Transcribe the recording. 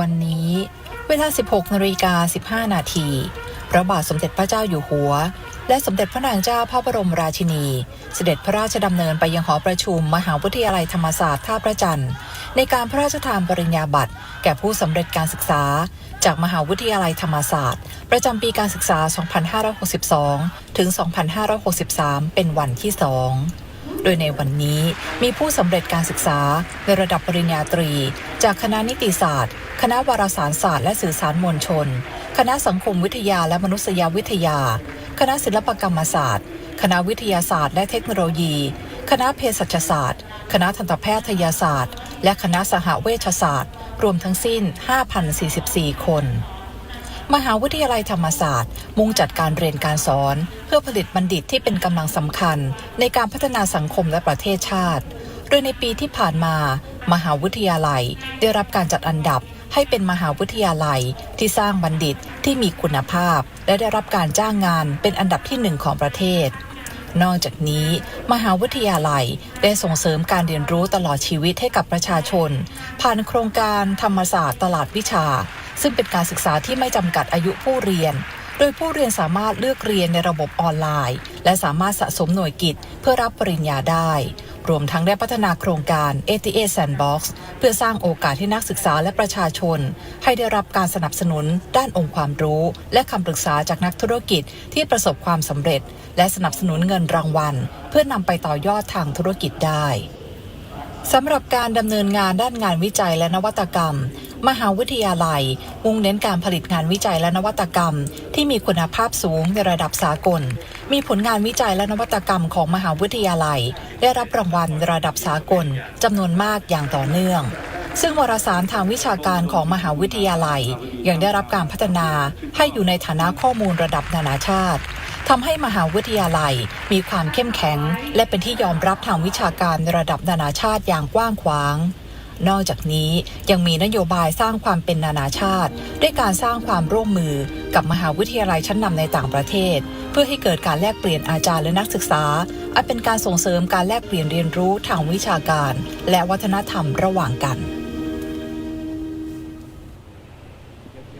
วันนี้ เวลา 16นาฬิกา15 นาทีพระบาทสมเด็จพระเจ้าอยู่หัว และสมเด็จพระนางเจ้าพระบรมราชินี เสด็จพระราชดำเนินไปยังหอประชุมมหาวิทยาลัยธรรมศาสตร์ท่าพระจันทร์ ในการพระราชทานปริญญาบัตร แก่ผู้สำเร็จการศึกษา จากมหาวิทยาลัยธรรมศาสตร์ ประจำปีการศึกษา 2562 ถึง 2563 เป็นวันที่สอง โดยในวันนี้มีผู้สำเร็จการศึกษาในระดับปริญญาตรี จากคณะนิติศาสตร์ คณะวารสารศาสตร์และสื่อสารมวลชน คณะสังคมวิทยาและมนุษยวิทยา คณะศิลปกรรมศาสตร์ คณะวิทยาศาสตร์และเทคโนโลยี คณะเภสัชศาสตร์ คณะทันตแพทยศาสตร์ และคณะสหเวชศาสตร์ รวมทั้งสิ้น 5,044 คน มหาวิทยาลัยธรรมศาสตร์ มุ่งจัดการเรียนการสอน เพื่อผลิตบัณฑิตที่เป็นกำลังสำคัญ ในการพัฒนาสังคมและประเทศชาติ โดยในปีที่ผ่านมา มหาวิทยาลัยได้รับการจัดอันดับให้เป็นมหาวิทยาลัยที่สร้างบัณฑิตที่มีคุณภาพ และได้รับการจ้างงานเป็นอันดับที่หนึ่งของประเทศ นอกจากนี้ มหาวิทยาลัยได้ส่งเสริมการเรียนรู้ตลอดชีวิตให้กับประชาชน ผ่านโครงการธรรมศาสตร์ตลาดวิชา ซึ่งเป็นการศึกษาที่ไม่จำกัดอายุผู้เรียน โดยผู้เรียนสามารถเลือกเรียนในระบบออนไลน์ และสามารถสะสมหน่วยกิจเพื่อรับปริญญาได้ รวมทั้งได้พัฒนาโครงการ ATA Sandbox เพื่อสร้างโอกาสให้นักศึกษาและประชาชน ให้ได้รับการสนับสนุน ด้านองค์ความรู้ และคำปรึกษาจากนักธุรกิจที่ประสบความสำเร็จ และสนับสนุนเงินรางวัล เพื่อนำไปต่อยอดทางธุรกิจได้ สำหรับการดำเนินงานด้านงานวิจัยและนวัตกรรม มหาวิทยาลัย มุ่งเน้นการผลิตงานวิจัยและนวัตกรรม ที่มีคุณภาพสูงในระดับสากล มีผลงานวิจัยและนวัตกรรมของมหาวิทยาลัย ได้รับรางวัลระดับสากลจำนวนมากอย่างต่อเนื่อง ซึ่งวารสารทางวิชาการของมหาวิทยาลัย ยังได้รับการพัฒนาให้อยู่ในฐานะข้อมูลระดับนานาชาติ ทำให้มหาวิทยาลัยมีความเข้มแข็ง และเป็นที่ยอมรับทางวิชาการในระดับนานาชาติอย่างกว้างขวาง นอกจากนี้ยังมีนโยบายสร้างความเป็นนานาชาติ ด้วยการสร้างความร่วมมือกับมหาวิทยาลัยชั้นนำในต่างประเทศ เพื่อให้เกิดการแลกเปลี่ยนอาจารย์และนักศึกษาอันเป็นการส่งเสริมการแลกเปลี่ยนเรียนรู้ทางวิชาการ และวัฒนธรรมระหว่างกัน